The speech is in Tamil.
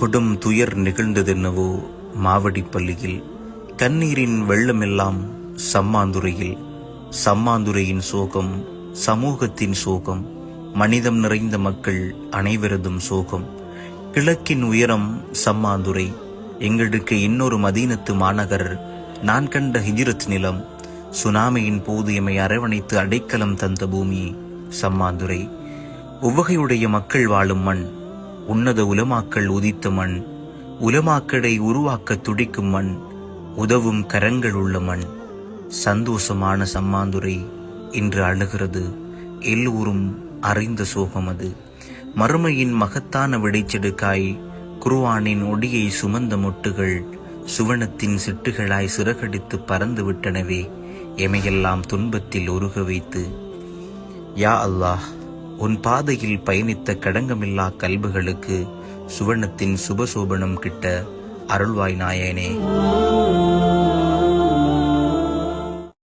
கொடும் துயர் நிகழ்ந்ததென்னவோ மாவடிப்பள்ளியில் கண்ணீரின் வெள்ளமெல்லாம் சம்மாந்துறையில். சம்மாந்துறையின் சோகம் சமூகத்தின் சோகம். மனிதம் நிறைந்த மக்கள் அனைவரதும் சோகம். கிழக்கின் உயரம் சம்மாந்துறை. எங்களுக்கு இன்னொரு மதீனத்து மாநகர். நான் கண்ட ஹிஜிரத் நிலம். சுனாமியின் போது எம்மை அரவணைத்து அடைக்கலம் தந்த பூமி சம்மாந்துரை உவகையுடைய மக்கள் வாழும் மண் உன்னத உலமாக்கள் உதித்த மண் உலமாக்களை உருவாக்க துடிக்கும் மண் உதவும் கரங்கள் உள்ள மண். சந்தோஷமான சம்மாந்துரை இன்று அழுகிறது. எல்லோரும் அறிந்த சோகம் அது. மறுமையின் மகத்தான விடைச்செடுக்காய் குருவானின் ஒடியை சுமந்த மொட்டுகள் சுவனத்தின் சிட்டுகளாய் சிறகடித்து பறந்து விட்டனவே எமையெல்லாம் துன்பத்தில் உருக வைத்து. யா அல்லாஹ் உன் பாதையில் பயணித்த கடங்கமில்லா கல்புகளுக்கு சுவர்ணத்தின் சுபசோபனம் கிட்ட அருள்வாய் நாயனே.